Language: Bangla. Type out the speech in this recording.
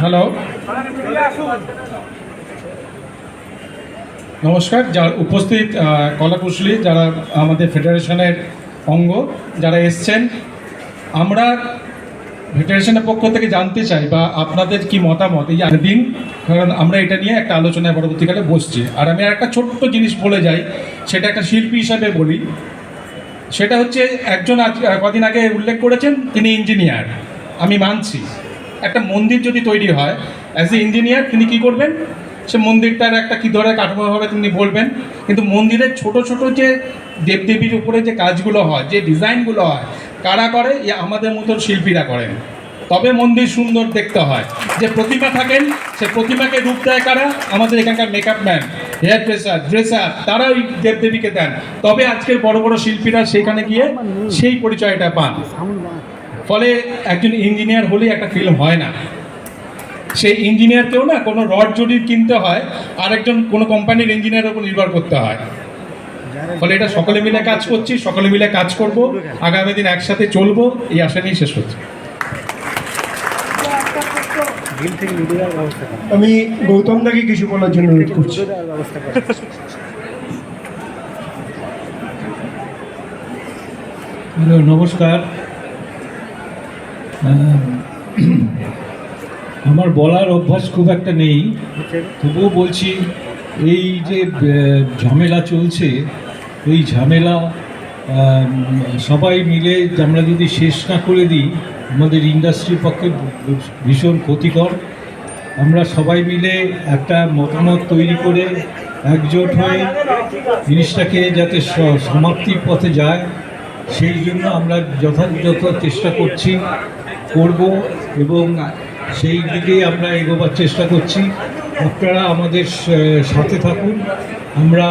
হ্যালো নমস্কার, যার উপস্থিত কলাকুশলী, যারা আমাদের ফেডারেশনের অঙ্গ, যারা এসছেন, আমরা ফেডারেশনের পক্ষ থেকে জানতে চাই বা আপনাদের কি মতামত এই দিন? কারণ আমরা এটা নিয়ে একটা আলোচনায় পরবর্তীকালে বসছি। আর আমি একটা ছোট্ট জিনিস বলে যাই, সেটা একটা শিল্পী হিসাবে বলি। সেটা হচ্ছে একজন আজ, কদিন আগে উল্লেখ করেছেন, তিনি ইঞ্জিনিয়ার। আমি মানছি। একটা মন্দির যদি তৈরি হয় অ্যাজ এ ইঞ্জিনিয়ার তিনি কী করবেন? সে মন্দিরটার একটা কী ধরনের কাঠামো হবে তিনি বলবেন। কিন্তু মন্দিরের ছোট ছোট যে দেবদেবীর উপরে যে কাজগুলো হয়, যে ডিজাইনগুলো হয়, কারা করে? আমাদের মতো শিল্পীরা করেন। তবে মন্দির সুন্দর দেখতে হয়। যে প্রতিমা থাকেন, সে প্রতিমাকে রূপ দেয় কারা? আমাদের এখানকার makeup man hairdresser dresser তারা ওই দেবদেবীকে দেন। তবে আজকের বড় বড় শিল্পীরা সেখানে গিয়ে সেই পরিচয়টা পান। ফলে একজন ইঞ্জিনিয়ার হলেই একটা ফিল্ম হয় না। সেই ইঞ্জিনিয়ারকেও না কোনো রড জরির কিনতে হয় আর একজন কোনো কোম্পানির ইঞ্জিনিয়ারের উপর নির্ভর করতে হয়। ফলে এটা সকলে মিলে কাজ করছি সকলে মিলে কাজ করব আগামী দিন একসাথে চলবো এই আশা নিয়ে শেষ করুন আমি গৌতম দাকে কিছু বলার জন্য অনুরোধ করছি। নমস্কার। আমার বলার অভ্যাস খুব একটা নেই। তবুও বলছি, এই যে ঝামেলা চলছে, এই ঝামেলা সবাই মিলে আমরা যদি শেষ না করে দিই, আমাদের ইন্ডাস্ট্রির পক্ষে ভীষণ ক্ষতিকর। আমরা সবাই মিলে একটা মতামত তৈরি করে একজোট হয়ে জিনিসটাকে যাতে সমাপ্তির পথে যায়। সেই জন্য আমরা যথাযথ চেষ্টা করছি, করব এবং সেই দিকে আমরা এগোবার চেষ্টা করছি। আপনারা আমাদের সাথে থাকুন। আমরা